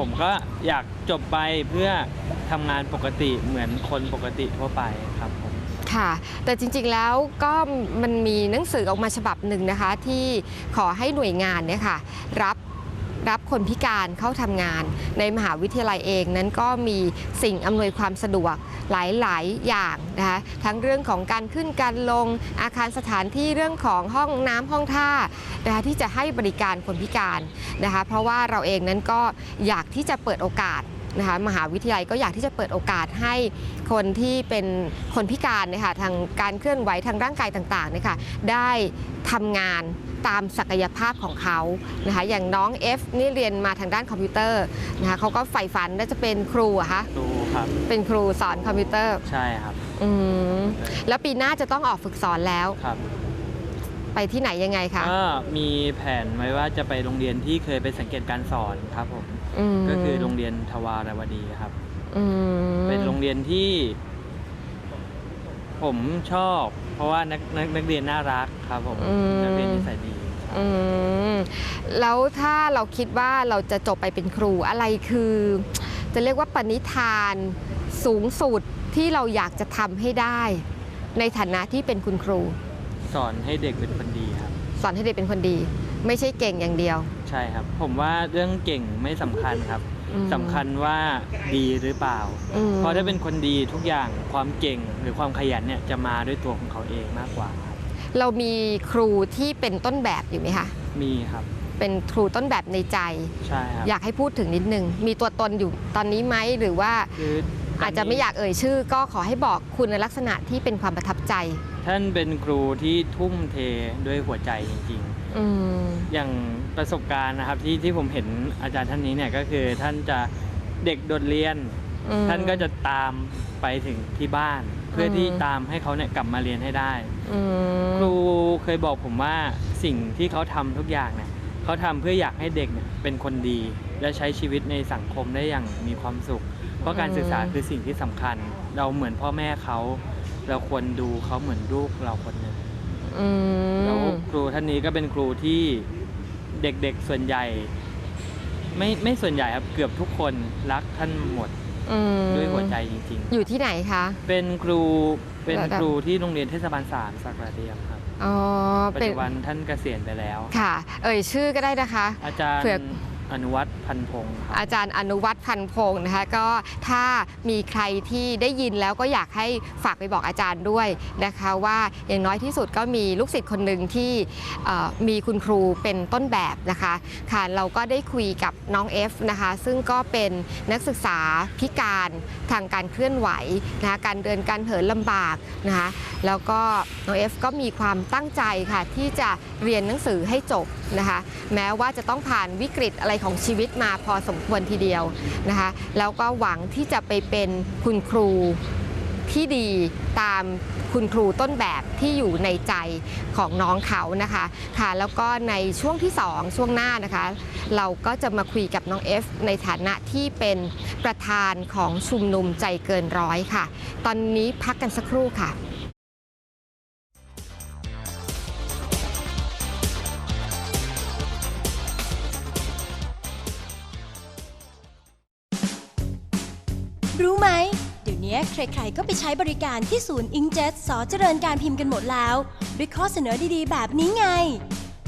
ผมก็อยากจบไปเพื่อทำงานปกติเหมือนคนปกติทั่วไปครับผม ค่ะ แต่จริงๆแล้วก็มันมีหนังสือออกมาฉบับหนึ่งนะคะ ที่ขอให้หน่วยงานเนี่ยค่ะ รับ รับคนพิการเข้าทำงาน ในมหาวิทยาลัยเองนั้นก็มีสิ่งอำนวยความสะดวกหลาย ๆ อย่างนะคะทั้งเรื่องของการขึ้นการลงอาคารสถานที่เรื่องของห้องน้ำห้องท่านะคะที่จะให้บริการคนพิการนะคะเพราะว่าเราเองนั้นก็อยากที่จะเปิดโอกาส นะคะมหาวิทยาลัยก็อยากที่จะเปิดโอกาสให้คนที่เป็นคนพิการเนยคะทางการเคลื่อนไหวทางร่างกายต่างๆเนี่ยค่ะได้ทำงานตามศักยภาพของเขานะคะอย่างน้อง F นี่เรียนมาทางด้านคอมพิวเตอร์นะคะเขาก็ใฝ่ฝันว่าจะเป็นครูอะคะดูครับ เป็นครูสอนคอมพิวเตอร์ใช่ครับ อืมแล้วปีหน้าจะต้องออกฝึกสอนแล้ว ครับไปที่ไหนยังไงคะ ก็มีแผนไว้ว่าจะไปโรงเรียนที่เคยไปสังเกตการสอนครับผมม ก็คือโรงเรียนทวารวดีครับอืมเป็นโรงเรียนที่ ผมชอบ เพราะว่านักนักนักเรียนน่ารักครับผมนักเรียนนิสัยดีครับอืมแล้วถ้าเราคิดว่าเราจะจบไปเป็นครูอะไรคือ จะเรียกว่าปณิธานสูงสุดที่เราอยากจะทำให้ได้ ในฐานะที่เป็นคุณครู สอนให้เด็กเป็นคนดีครับ สอนให้เด็กเป็นคนดี ไม่ใช่เก่งอย่างเดียว ใช่ครับ ผมว่าเรื่องเก่งไม่สำคัญครับอืม สำคัญว่าดีหรือเปล่า อืมเพราะถ้าเป็นคนดีทุกอย่างความเก่งหรือความขยันเนี่ยจะมาด้วยตัวของเขาเองมากกว่าครับเรามีครูที่เป็นต้นแบบอยู่ไหมคะ มีครับเป็นครูต้นแบบในใจ ใช่ครับอยากให้พูดถึงนิดนึง มีตัวตนอยู่ตอนนี้ไหมหรือว่าคือตนนี้อาจจะไม่อยากเอ่ยชื่อ ก็ขอให้บอกคุณลักษณะที่เป็นความประทับใจ ท่านเป็นครูที่ทุ่มเทด้วยหัวใจจริง อืมๆอย่างประสบการณ์นะครับที่ที่ผมเห็นอาจารย์ท่านนี้เนี่ยก็คือท่านจะเด็กโดดเรียน อืม ท่านก็จะตามไปถึงที่บ้าน เพื่ออม ที่ตามให้เขาเนี่ยกลับมาเรียนให้ได้ อืม ครูเคยบอกผมว่าสิ่งที่เขาทำทุกอย่างเนี่ยเขาทำเพื่ออยากให้เด็กเนี่ยเป็นคนดี และใช้ชีวิตในสังคมได้อย่างมีความสุข เพราะการศึกษาคือสิ่งที่สำคัญ เราเหมือนพ่อแม่เขา เราควรดูเขาเหมือนลูกเราคนหนึ่ง อืมแล้วครูท่านนี้ก็เป็นครูที่เด็กๆส่วนใหญ่ ไม่ไม่ส่วนใหญ่ครับเกือบทุกคนรักท่านหมดอืมด้วยหัวใจจริงอยู่ที่ไหนคะ ๆ เป็นครูเป็นระดับ ครูที่โรงเรียนเทศบาลสามสักระเดียมครับ อ๋อปัจเป็นจุบันท่านเกษียณไปแล้ว ค่ะ เอ่ยชื่อก็ได้นะคะ อาจารย์เผื่อ อนุวัฒน์พันพงศ์ครับ อาจารย์อนุวัฒน์พันพงศ์นะคะก็ถ้ามีใครที่ได้ยินแล้วก็อยากให้ฝากไปบอกอาจารย์ด้วยนะคะว่าอย่างน้อยที่สุดก็มีลูกศิษย์คนหนึ่งที่เอ่อมีคุณครูเป็นต้นแบบนะคะค่ะเราก็ได้คุยกับน้อง F นะคะซึ่งก็เป็นนักศึกษาพิการทางการเคลื่อนไหวนะคะการเดินการเหินลำบากนะคะแล้วก็น้อง F ก็มีความตั้งใจค่ะที่จะเรียนหนังสือให้จบนะคะแม้ว่าจะต้องผ่านวิกฤตอะไรของชีวิตมาพอสมควรทีเดียวนะคะแล้วก็หวังที่จะไปเป็นคุณครูที่ดีตามคุณครูต้นแบบที่อยู่ในใจของน้องเขานะคะค่ะแล้วก็ในช่วงที่ 2 ช่วงหน้านะคะ เราก็จะมาคุยกับน้องเอฟในฐานะที่เป็นประธานของชุมนุมใจเกินร้อยค่ะ ตอนนี้พักกันสักครู่ค่ะ ใครๆ ก็ไปใช้บริการที่ศูนย์อิงเจ็ตสอเจริญการพิมพ์กันหมดแล้ว ด้วยข้อเสนอดีๆ แบบนี้ไง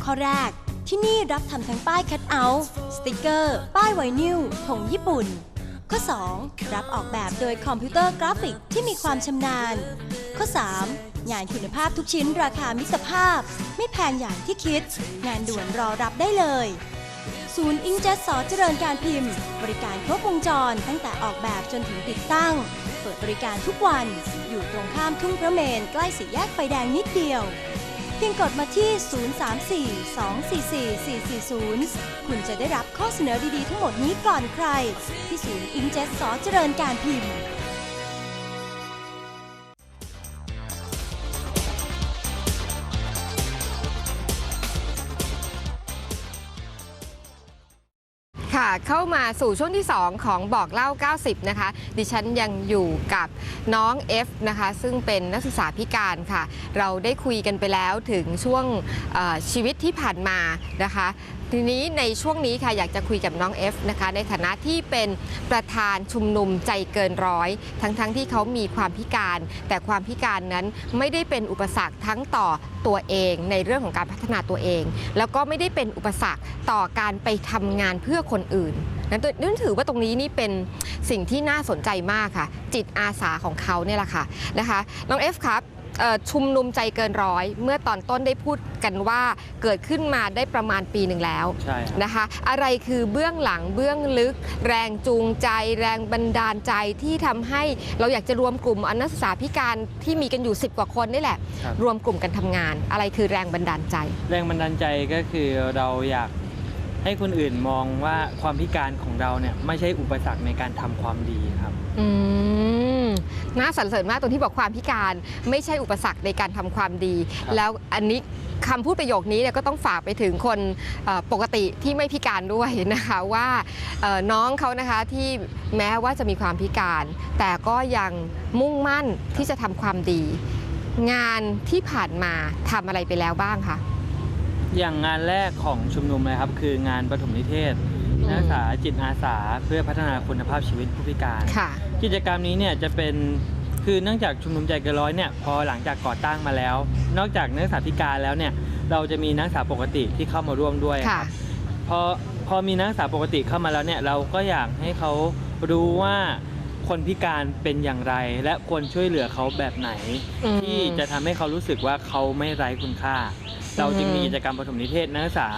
ข้อแรก ที่นี่รับทำทั้งป้ายคัดเอาท์สติกเกอร์ ป้ายไวนิลธงญี่ปุ่น ข้อ 2 รับออกแบบโดยคอมพิวเตอร์กราฟิกที่มีความชำนาญ ข้อ 3 งานคุณภาพทุกชิ้นราคามิตรภาพ ไม่แพงอย่างที่คิด งานด่วนรอรับได้เลยศูนย์อิงเจ็ตสอเจริญการพิมพ์ บริการครบวงจรตั้งแต่ออกแบบจนถึงติดตั้ง เปิดบริการทุกวัน อยู่ตรงข้ามทุ่งพระเมนใกล้สี่แยกไฟแดงนิดเดียว เพียงกดมาที่ 034-244-440 คุณจะได้รับข้อเสนอดีๆทั้งหมดนี้ก่อนใคร ที่ศูนย์อิงเจ็ตสอเจริญการพิมพ์ เข้ามาสู่ช่วงที่ 2 ของบอกเล่า 90 นะคะ ดิฉันยังอยู่กับน้อง F นะคะ ซึ่งเป็นนักศึกษาพิการค่ะ เราได้คุยกันไปแล้วถึงช่วงชีวิตที่ผ่านมานะคะ ทีนี้ในช่วงนี้ค่ะอยากจะคุยกับน้องเอฟนะคะ ในฐานะที่เป็นประธานชุมนุมใจเกินร้อย ทั้งๆทที่เขามีความพิการ แต่ความพิการนั้นไม่ได้เป็นอุปสรรคทั้งต่อตัวเองในเรื่องของการพัฒนาตัวเอง แล้วก็ไม่ได้เป็นอุปสรรคต่อการไปทำงานเพื่อคนอื่นนั้นตัวนั่นถือว่าตรงนี้นี่เป็นสิ่งที่น่าสนใจมากค่ะ จิตอาสาของเขาเนี่ยแหละค่ะนะคะน้องเอฟครับเอ่อชุมนุมใจเกินร้อย เมื่อตอนต้นได้พูดกันว่าเกิดขึ้นมาได้ประมาณปีหนึ่งแล้วใช่ครับนะคะ อะไรคือเบื้องหลังเบื้องลึก แรงจูงใจ แรงบันดาลใจที่ทำให้เราอยากจะรวมกลุ่มอนักศึกษาพิการที่มีกันอยู่ 10 กว่าคนนี่แหละครับรวมกลุ่มกันทำงาน อะไรคือแรงบันดาลใจ แรงบันดาลใจก็คือเราอยาก ให้คนอื่นมองว่าความพิการของเราเนี่ยไม่ใช่อุปสรรคในการทำความดีครับ อืมน่าสรรเสริญมากตรงที่บอกความพิการไม่ใช่อุปสรรคในการทำความดี ครับ แล้วอันนี้คำพูดประโยคนี้เนี่ยก็ต้องฝากไปถึงคนเอ่อปกติที่ไม่พิการด้วยนะคะว่าเอ่อน้องเขานะคะที่แม้ว่าจะมีความพิการ แต่ก็ยังมุ่งมั่นที่จะทำความดี งานที่ผ่านมาทำอะไรไปแล้วบ้างคะ อย่างงานแรกของชุมนุมนะครับ คืองานปฐมนิเทศนักศึกษาจิตอาสาเพื่อพัฒนาคุณภาพชีวิตผู้พิการ ค่ะ กิจกรรมนี้เนี่ยจะเป็นคือเนื่องจากชุมนุมใจเกินร้อยเนี่ยพอหลังจากก่อตั้งมาแล้ว นอกจากนักศึกษาพิการแล้วเนี่ยเราจะมีนักศึกษาปกติที่เข้ามาร่วมด้วยคค่ะ รับพอพอมีนักศึกษาปกติเข้ามาแล้วเนี่ยเราก็อยากให้เขารู้ว่าคนพิการเป็นอย่างไร และควรช่วยเหลือเขาแบบไหน อืมที่จะทำให้เขารู้สึกว่าเขาไม่ไร้คุณค่า เราจึงมีกิจกรรมปฐมนิเทศนักศึกษา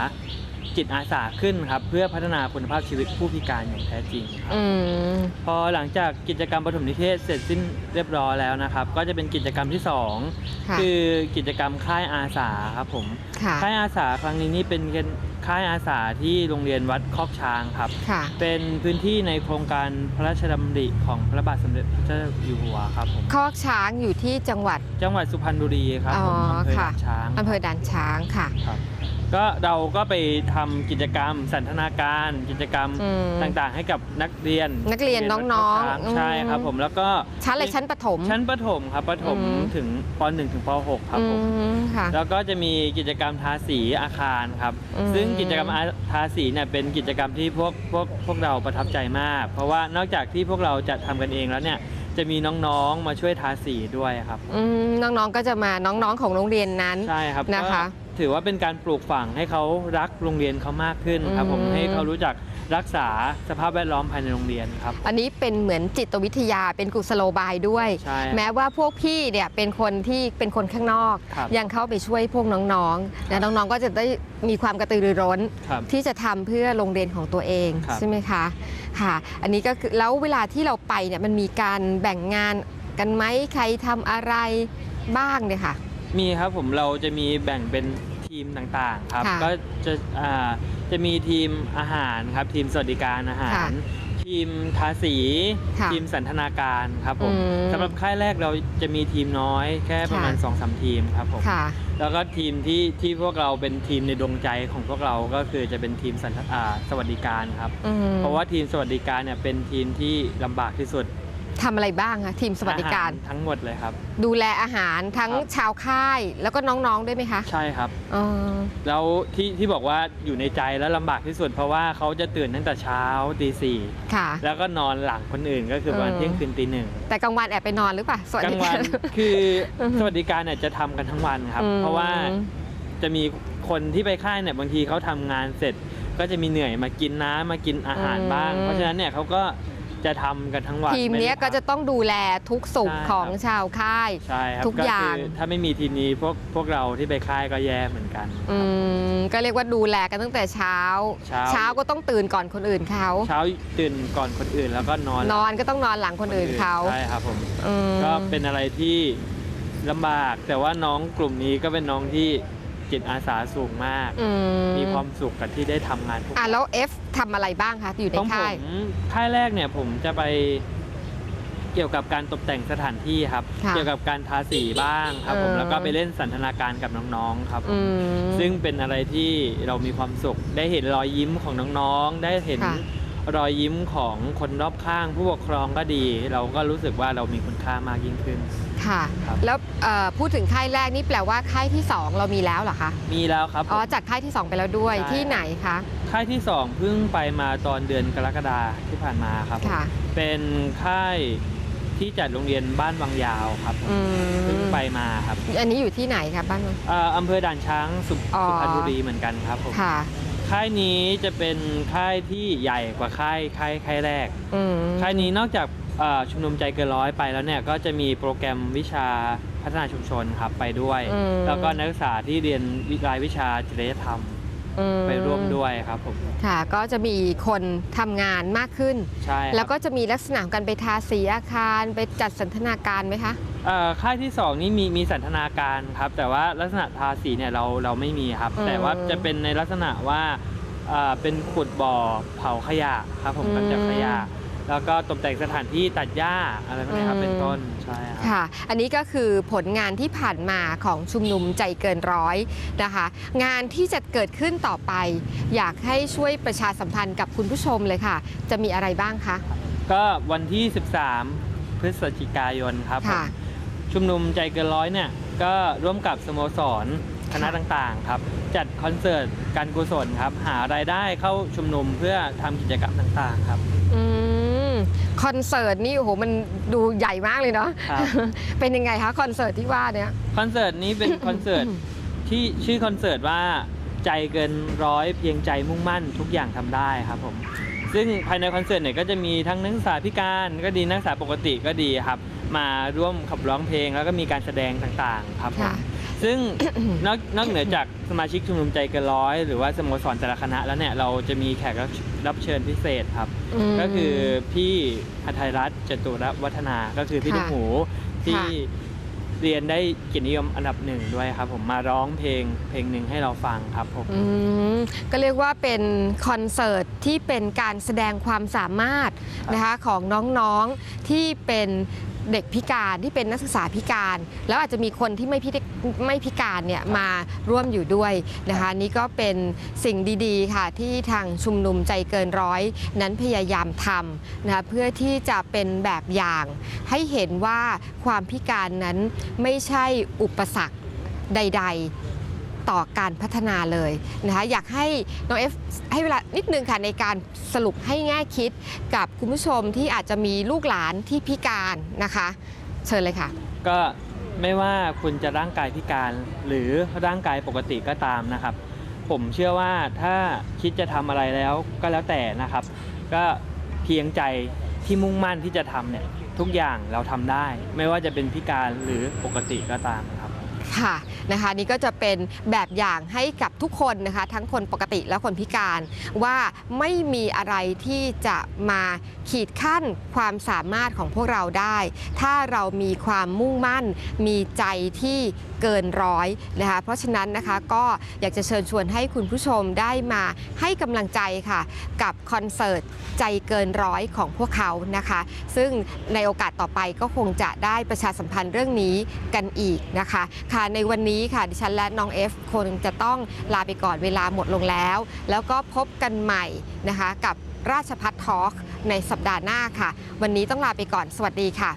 จิตอาสาขึ้นครับ เพื่อพัฒนาคุณภาพชีวิตผู้พิการอย่างแท้จริงครับ อืม พอหลังจากกิจกรรมปฐมนิเทศเสร็จสิ้นเรียบร้อยแล้วนะครับ ก็จะเป็นกิจกรรมที่สองค่ะคือกิจกรรมค่ายอาสาครับผมค่ะค่ายอาสาครั้งนี้นี่เป็นค่ายอาสาที่โรงเรียนวัดคอกช้างครับ ค่ะ เป็นพื้นที่ในโครงการพระราชดำริของพระบาทสมเด็จพระเจ้าอยู่หัวครับผมคอกช้างอยู่ที่จังหวัด จังหวัดสุพรรณบุรีครับผมอ๋ออำเภอค่ะ ด่านช้าง อำเภอด่านช้างค่ะ ครับ ก็เราก็ไปทำกิจกรรม สันทนาการ กิจกรรมอืมต่างๆ ให้กับนักเรียนนักเรียนวัดน้องๆคกช้าอืม ใช่ครับผมแล้วก็ชั้นอะไรชั้นประถม ชั้นประถมครับประถมอืม ถึงป .1 ถึงป .6 ครับผมอืมค่ะ แล้วก็จะมีกิจกรรมทาสีอาคารครับ อืม ซึ่งกิจกรรมอาทาสีเนี่ยเป็นกิจกรรมที่พวกพวกพวกเราประทับใจมาก เพราะว่านอกจากที่พวกเราจะทำกันเองแล้วเนี่ยจะมีน้องๆมาช่วยทาสีด้วยครับ อืมน้องๆก็จะมาน้องๆของโรงเรียนนั้น ใช่ครับนะคะก็ ถือว่าเป็นการปลูกฝังให้เขารักโรงเรียนเขามากขึ้นครับ ผมอืม ให้เขารู้จักรักษาสภาพแวดล้อมภายในโรงเรียนครับ อันนี้เป็นเหมือนจิตวิทยาเป็นกุศโลบายด้วย ใช่แม้ว่าพวกพี่เนี่ยเป็นคนที่เป็นคนข้างนอก ครับ ยังเข้าไปช่วยพวกน้องๆและน้องๆก็จะได้มีความกระตือรือร้น ครับ ที่จะทำเพื่อโรงเรียนของตัวเองครับ ใช่ไหมคะค่ะ อันนี้ก็คือแล้วเวลาที่เราไปเนี่ยมันมีการแบ่งงานกันไหมใครทำอะไรบ้างเนี่ยค่ะ มีครับผมเราจะมีแบ่งเป็นทีมต่างๆครับ ค่ะ ก็จะอ่าจะมีทีมอาหารครับ ทีมสวัสดิการอาหาร ค่ะ ทีมทาสี ค่ะทีมสันทนาการครับผมอืมสำหรับค่ายแรกเราจะมีทีมน้อยแค่ประมาณค่ะ 2อสทีมครับผมค่ะ แล้วก็ทีมที่ที่พวกเราเป็นทีมในดวงใจของพวกเราก็คือจะเป็นทีมสันทอ่าสวัสดิการครับ อืมเพราะว่าทีมสวัสดิการเนี่ยเป็นทีมที่ลำบากที่สุด ทำอะไรบ้างคะทีมสวัสดิการ อหทั้งหมดเลยครับ ดูแลอาหารทั้งครับ ชาวค่ายแล้วก็น้องๆด้วยไหมคะใช่ครับอ๋อแล้วที่ที่บอกว่าอยู่ในใจแล้วลำบากที่สุด เพราะว่าเขาจะตื่นตั้งแต่เช้าตีสี่ค่ะ แล้วก็นอนหลังคนอื่นก็คือประมาณเออ เที่ยงคืนตีหนึ่งแต่กลางวันแอบไปนอนหรือเปล่าสวัสกลาดิงวักานร คือสวัสดิการเนี่ยจะทำกันทั้งวันครับ อืม เพราะว่าจะมีคนที่ไปค่ายเนี่ยบางทีเขาทำงานเสร็จ ก็จะมีเหนื่อยมากินน้ำมากินอาหารบ้างเพราะฉะนั้นเนี่ยเขาก็ จะทำกันทั้งวันทีมไได้เนี้ยก็พัจะต้องดูแลทุกสุขใช่ของครับชาวค่าย ใช่ครับทุกอย่าง คืถ้าไม่มีทีมนี้พวกพวกเราที่ไปค่ายก็แย่เหมือนกัน อืมก็เรียกว่าดูแลกันตั้งแต่เช้า เช้าก็ต้องตื่นก่อนคนอื่นเขา เช้าตื่นก่อนคนอื่นแล้วก็นอนนอนก็ต้องนอนหลังคนอื่นเขาใช่ครับผม อืม ก็เป็นอะไรที่ลำบาก แต่ว่าน้องกลุ่มนี้ก็เป็นน้องที่ จิตอาสาสูงมาก อืมีความสุขกับที่ได้ทำงานพวกอะแล้ว F ทำอะไรบ้างคะอยู่ในต้องผค่าย มค่ายแรกเนี่ยผมจะไปเกี่ยวกับการตกแต่งสถานที่ครับ ค่ะเกี่ยวกับการทาสีบ้างครับ ผมเออ แล้วก็ไปเล่นสันทนาการกับน้องๆครับผอืม ม ซึ่งเป็นอะไรที่เรามีความสุข ได้เห็นรอยยิ้มของน้องๆ ได้เห็นค่ะ รอยยิ้มของคนรอบข้าง ผู้ปกครองก็ดี เราก็รู้สึกว่าเรามีคุณค่ามากยิ่งขึ้น ค่ะ ครับ แล้วเอ่อพูดถึงค่ายแรกนี่แปลว่าค่ายที่ 2 เรามีแล้วเหรอคะ มีแล้วครับผมอ๋อจัดค่ายที่ 2 ไปแล้วด้วยใช่ ที่ไหนคะ ค่ายที่2เพิ่งไปมาตอนเดือนกรกฎาที่ผ่านมาครับผมค่ะ เป็นค่ายที่จัดโรงเรียนบ้านวังยาวครับผมอืเพิ่งมไปมาครับอันนี้อยู่ที่ไหนครับบ้านมันเอ่ออำเภอด่านช้างสุอ๋อ สุพรรณบุรีเหมือนกันครับผม ค่ะ ค่ายนี้จะเป็นค่ายที่ใหญ่กว่าค่ายค่ายค่ายแรก อืมค่ายนี้นอกจากเอ่อชุมนุมใจเกินร้อยไปแล้วเนี่ยก็จะมีโปรแกรมวิชาพัฒนาชุมชนครับไปด้วย อืม แล้วก็นักศึกษาที่เรียนวิรายวิชาจริยธรรม อืมไปร่วมด้วยครับผมค่ะ ก็จะมีคนทำงานมากขึ้น ใช่ครับแล้วก็จะมีลักษณะของการไปทาสีอาคารไปจัดสันทนาการไหมคะ เอ่อค่ายที่สองนี่มีมีสันทนาการครับ แต่ว่าลักษณะทาสีเนี่ยเราเราไม่มีครับ อืมแต่ว่าจะเป็นในลักษณะว่าเอ่อเป็นขุดบ่อเผาขยะครับผมอืม กำจัดขยะ แล้วก็ตกแต่งสถานที่ตัดหญ้าอะไรพวกนี้ครับอืมเป็นต้นใช่ครับ ค่ะ อันนี้ก็คือผลงานที่ผ่านมาของชุมนุมใจเกินร้อยนะคะ งานที่จะเกิดขึ้นต่อไป อยากให้ช่วยประชาสัมพันธ์กับคุณผู้ชมเลยค่ะ จะมีอะไรบ้างคะ ก็วันที่ 13 พฤศจิกายนครับผมค่ะชุมนุมใจเกินร้อยเนี่ยก็ร่วมกับสโมสรคณะต่างๆครับ จัดคอนเสิร์ตการกุศลครับ หารายได้เข้าชุมนุมเพื่อทำกิจกรรมต่างๆครับอืม คอนเสิร์ตนี่โอ้โหมันดูใหญ่มากเลยเนาะครับ เป็นยังไงคะคอนเสิร์ตที่ว่าเนี่ย คอนเสิร์ตนี้เป็น คอนเสิร์ตที่ชื่อคอนเสิร์ตว่าใจเกินร้อยเพียงใจมุ่งมั่นทุกอย่างทำได้ครับผมซึ่งภายในคอนเสิร์ตเนี่ยก็จะมีทั้งนักศึกษาพิการก็ดีนักศึกษาปกติก็ดีครับ มาร่วมขับร้องเพลงแล้วก็มีการแสดงต่างๆครับผมค่ะ ซึ่งนอกนอกเหนือจากสมาชิกชุมนุมใจเกินร้อย หรือว่าสโมสรแต่ละคณะแล้วเนี่ยเราจะมีแขกรับรับเชิญพิเศษครับมก็คือพี่หทัยรัตน์จตุรวัฒนาก็คือพี่ค่ะลูกหมูที่ค่ะเรียนได้เกียรตินิยมอันดับหนึ่งด้วยครับ ผมมาร้องเพลงเพลงหนึ่งให้เราฟังครับผม อืมก็เรียกว่าเป็นคอนเสิร์ตที่เป็นการแสดงความสามารถนะคะของน้องๆที่เป็น เด็กพิการที่เป็นนักศึกษาพิการ แล้วอาจจะมีคนที่ไม่พิไม่พิการเนี่ยมาร่วมอยู่ด้วยนะคะนี่ก็เป็นสิ่งดีๆค่ะที่ทางชุมนุมใจเกินร้อย นั้นพยายามทำนะคะเพื่อที่จะเป็นแบบอย่าง ให้เห็นว่าความพิการนั้นไม่ใช่อุปสรรคใด ๆ ต่อการพัฒนาเลยนะคะอยากให้น้องเอฟให้เวลานิดนึงค่ะในการสรุปให้แง่คิดกับคุณผู้ชมที่อาจจะมีลูกหลานที่พิการนะคะ เชิญเลยค่ะ ก็ไม่ว่าคุณจะร่างกายพิการหรือร่างกายปกติก็ตามนะครับ ผมเชื่อว่าถ้าคิดจะทำอะไรแล้วก็แล้วแต่นะครับ ก็เพียงใจที่มุ่งมั่นที่จะทำเนี่ยทุกอย่างเราทำได้ ไม่ว่าจะเป็นพิการหรือปกติก็ตาม ค่ะนะคะนี่ก็จะเป็นแบบอย่างให้กับทุกคนนะคะทั้งคนปกติและคนพิการว่าไม่มีอะไรที่จะมาขีดขั้นความสามารถของพวกเราได้ ถ้าเรามีความมุ่งมั่น มีใจที่ เกินร้อยนะคะเพราะฉะนั้นนะคะก็อยากจะเชิญชวนให้คุณผู้ชมได้มาให้กำลังใจค่ะ กับคอนเสิร์ตใจเกินร้อยของพวกเขานะคะ ซึ่งในโอกาสต่อไปก็คงจะได้ประชาสัมพันธ์เรื่องนี้กันอีกนะคะ ค่ะในวันนี้ค่ะดิฉันและน้องเอฟคงจะต้องลาไปก่อนเวลาหมดลงแล้ว แล้วก็พบกันใหม่นะคะกับราชพัฒทอล์กในสัปดาห์หน้าค่ะ วันนี้ต้องลาไปก่อนสวัสดีค่ะ